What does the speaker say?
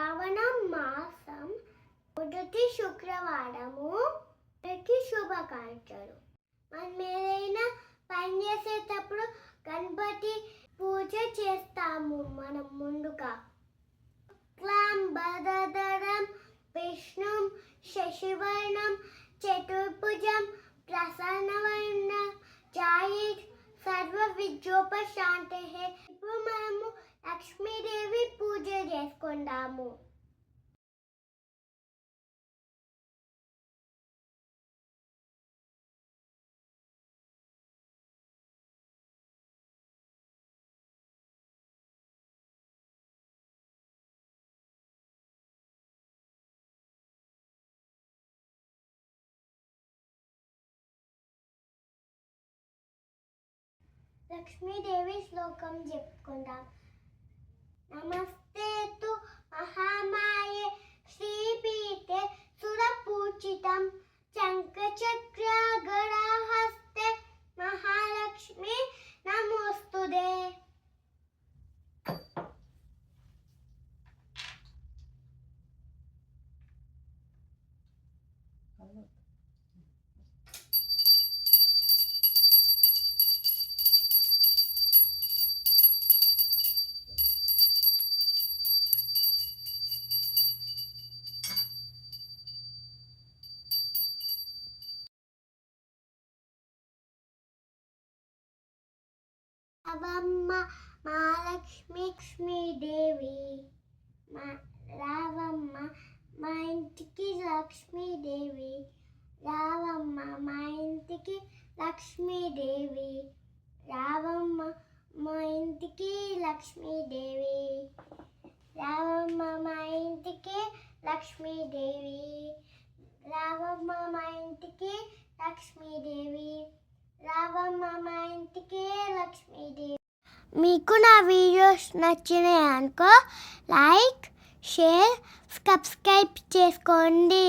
శ్రావణం మాసం మొదటి శుక్రవారము ప్రతి శుభకాంక్షలు. మనం ఏదైనా పని చేసేటప్పుడు గణపతి పూజ చేస్తాము మనం ముందుగా. క్లాం భదరం విష్ణు శశివర్ణం చతుర్భుజం ప్రసన్నవర్ణ జాయి సర్వ విద్యోపశాంతి ఇప్పుడు మనము లక్ష్మీదేవి పూజ చేసుకుందాము. లక్ష్మీదేవి శ్లోకం చెప్పుకుందాం. नमस्ते तु महामाये श्रीपीते सुरपूजितं शङ्खचक्रगराहस्ते महालक्ष्मी नमोऽस्तु दे Hello. అవమ్మ మహాలక్ష్మి లక్ష్మీదేవి. మా రావమ్మ మా ఇంటికి లక్ష్మీదేవి. రావమ్మ మా ఇంటికి లక్ష్మీదేవి. రావమ్మ మా ఇంటికి లక్ష్మీదేవి. రావమ్మ మా ఇంటికి లక్ష్మీదేవి. రావమ్మ మా ఇంటికి లక్ష్మీదేవి. రావమ్మ మా ఇంటికి మీకు నా వీడియోస్ నచ్చినాయి అనుకో లైక్ షేర్ సబ్స్క్రైబ్ చేసుకోండి.